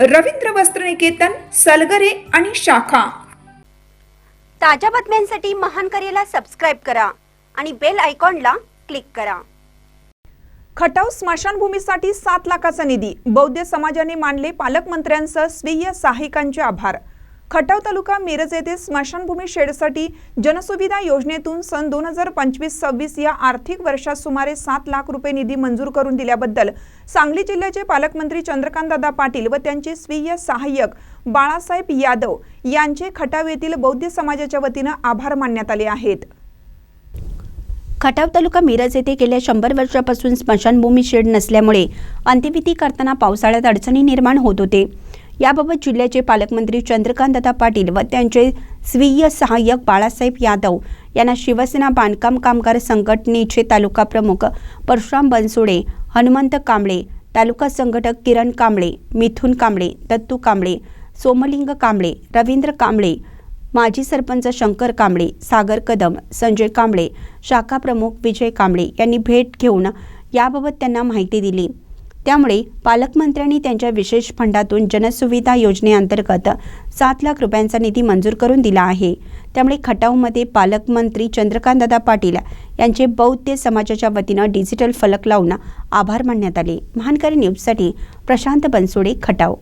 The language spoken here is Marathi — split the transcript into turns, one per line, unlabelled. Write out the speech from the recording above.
रवींद्र वस्त्रनिकेतन सलगरे आणि शाखा.
ताज्या बातम्यांसाठी महान करेला सबस्क्राईब करा आणि बेल आयकॉनला क्लिक करा.
खटाव स्मशानभूमीसाठी सात लाखाचा निधी बौद्ध समाजाने मानले पालकमंत्र्यांसह स्वीय सहाय्यकांचे आभार. खटाव तालुका मिरज येथे स्मशानभूमी शेडसाठी जनसुविधा योजनेतून सन दोन हजार पंचवीस सव्वीस या आर्थिक वर्षात सुमारे सात लाख रुपये निधी मंजूर करून दिल्याबद्दल सांगली जिल्ह्याचे पालकमंत्री चंद्रकांतदादा पाटील व त्यांचे स्वीय सहाय्यक बाळासाहेब यादव यांचे खटाव येथील बौद्ध समाजाच्या वतीनं आभार मानण्यात आले आहेत.
खटाव तालुका मिरज येथे गेल्या शंभर वर्षापासून स्मशानभूमी शेड नसल्यामुळे अंत्यविधी करताना पावसाळ्यात अडचणी निर्माण होत होते. याबाबत जिल्ह्याचे पालकमंत्री चंद्रकांतदादा पाटील व त्यांचे स्वीय सहाय्यक बाळासाहेब यादव यांना शिवसेना बांधकाम कामगार संघटनेचे तालुका प्रमुख परशुराम बनसोडे हनुमंत कांबळे तालुका संघटक किरण कांबळे मिथुन कांबळे दत्तू कांबळे सोमलिंग कांबळे रवींद्र कांबळे माजी सरपंच शंकर कांबळे सागर कदम संजय कांबळे शाखा प्रमुख विजय कांबळे यांनी भेट घेऊन याबाबत त्यांना माहिती दिली. त्यामुळे पालकमंत्र्यांनी त्यांच्या विशेष फंडातून जनसुविधा योजनेअंतर्गत सात लाख रुपयांचा निधी मंजूर करून दिला आहे. त्यामुळे खटावमध्ये पालकमंत्री चंद्रकांतदादा पाटील यांचे बौद्ध समाजाच्या वतीनं डिजिटल फलक लावून आभार मानण्यात आले. महानकारी न्यूजसाठी प्रशांत बनसोडे खटाव.